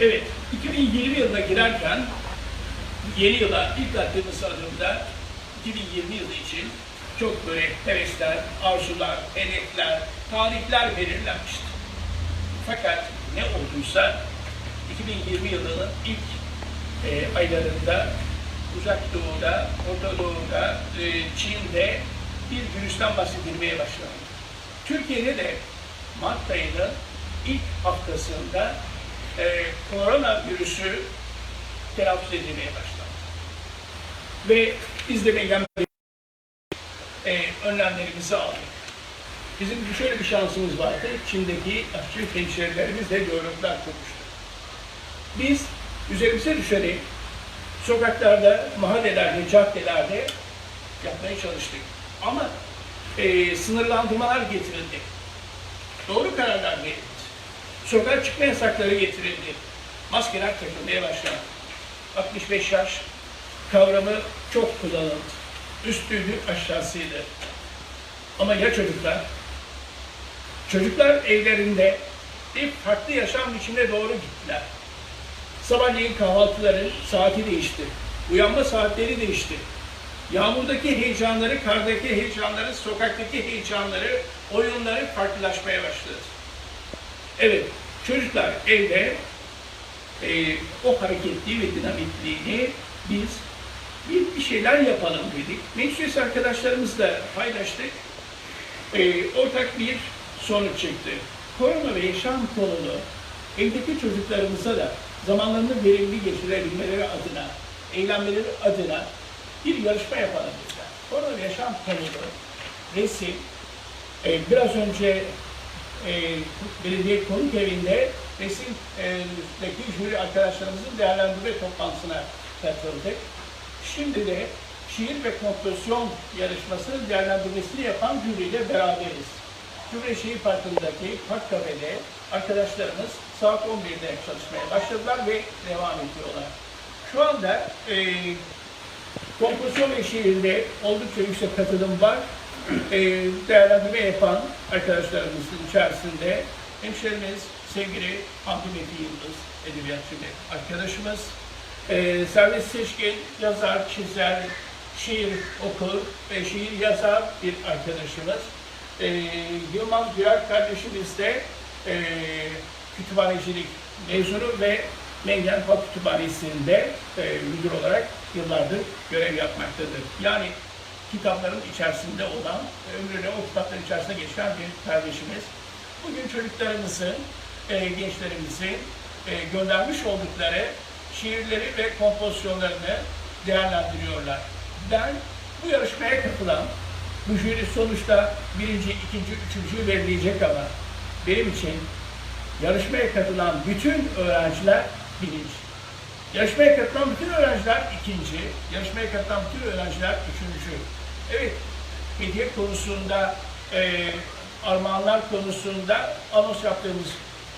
Evet, 2020 yılına girerken yeni yıla ilk attığımız adımda 2020 yılı için çok böyle hevesler, arzular, hedefler, tarihler belirlenmişti. Fakat ne olduysa 2020 yılının ilk e, aylarında Uzak Doğu'da, Orta Doğu'da, e, Çin'de bir virüsten bahsedilmeye başlandı. Türkiye'de de Mart ayının ilk haftasında e, korona virüsü telaffuz edilmeye başlandı. Ve biz de e, önlemlerimizi aldık. Bizim şöyle bir şansımız vardı. Çin'deki aşçı hemşerilerimizle diyaloglar kurmuştuk. Biz üzerimize düşeni sokaklarda, mahallelerde, caddelerde yapmaya çalıştık. Ama e, sınırlandırmalar getirildi. Doğru kararlar verildi. Sokağa çıkma yasakları getirildi. Maskeler takılmaya başlandı. 65 yaş kavramı çok kullanıldı. Üstüydü, aşağısıydı. Ama ya çocuklar? Çocuklar evlerinde bir farklı yaşam biçimine doğru gittiler. Sabahleyin kahvaltıları saati değişti. Uyanma saatleri değişti. Yağmurdaki heyecanları, kardaki heyecanları, sokaktaki heyecanları, oyunları farklılaşmaya başladı. Evet, çocuklar evde e, o hareketli ve dinamikliğini biz bir, bir şeyler yapalım dedik. Meclis arkadaşlarımızla paylaştık. E, ortak bir sonuç çıktı. Korona ve yaşam konulu evdeki çocuklarımıza da zamanlarını verimli geçirebilmeleri adına, eğlenmeleri adına bir yarışma yapalım dediler. Korona ve yaşam konulu resim, e, biraz önce e, belediye konuk evinde resimdeki jüri arkadaşlarımızın değerlendirme toplantısına katıldık. Şimdi de şiir ve kompozisyon yarışmasının değerlendirmesini yapan jüriyle beraberiz. Cumhuriyet Şehir Parkı'ndaki Park Kafe'de arkadaşlarımız saat 11'de çalışmaya başladılar ve devam ediyorlar. Şu anda e, kompozisyon ve şiirde oldukça yüksek katılım var. E, değerlendirme yapan arkadaşlarımızın içerisinde hemşerimiz sevgili Hamdi Metin Yıldız, edebiyatçı bir arkadaşımız. E, Servet Seçkin, yazar, çizer, şiir okur ve şiir yazar bir arkadaşımız. E, Yılmaz Güler kardeşimiz de e, kütüphanecilik mezunu ve Mengen Halk Kütüphanesi'nde e, müdür olarak yıllardır görev yapmaktadır. Yani kitapların içerisinde olan, ömrünü o kitapların içerisinde geçen bir kardeşimiz. Bugün çocuklarımızın, e, gençlerimizin e, göndermiş oldukları şiirleri ve kompozisyonlarını değerlendiriyorlar. Ben bu yarışmaya katılan, bu jüri sonuçta birinci, ikinci, üçüncü verilecek ama benim için yarışmaya katılan bütün öğrenciler birinci. Yarışmaya katılan bütün öğrenciler ikinci, yarışmaya katılan bütün öğrenciler üçüncü. Evet, hediye konusunda, e, armağanlar konusunda anons yaptığımız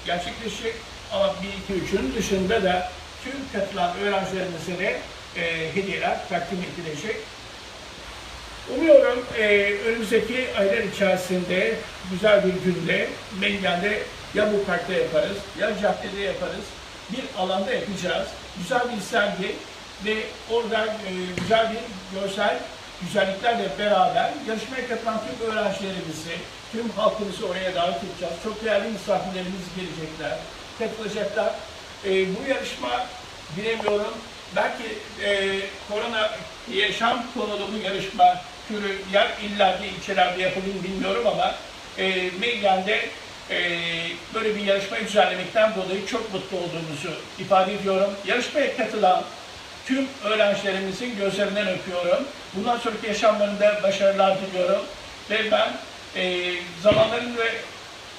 gerçekleşecek. Ama 1, 2, 3'ün dışında da tüm katılan öğrencilerimize de e, hediyeler takdim edilecek. Umuyorum e, önümüzdeki aylar içerisinde güzel bir günde Mengen'de ya bu parkta yaparız ya caddede yaparız. Bir alanda yapacağız. Güzel bir sergi ve orada e, güzel bir görsel güzelliklerle beraber yarışmaya katılan tüm öğrencilerimizi, tüm halkımızı oraya davet edeceğiz. Çok değerli misafirlerimiz gelecekler, katılacaklar. E, bu yarışma bilemiyorum, belki e, korona yaşam konulu bu yarışma türü yer illa ki ilçelerde yapılır bilmiyorum ama e, Meygen'de e, böyle bir yarışma düzenlemekten dolayı çok mutlu olduğumuzu ifade ediyorum. Yarışmaya katılan tüm öğrencilerimizin gözlerinden öpüyorum. Bundan sonraki yaşamlarında başarılar diliyorum. Ve ben e, zamanların ve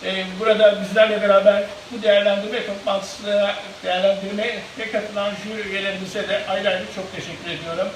e, burada bizlerle beraber bu değerlendirme toplantısına değerlendirmeye katılan jüri üyelerimize de ayrı ayrı çok teşekkür ediyorum.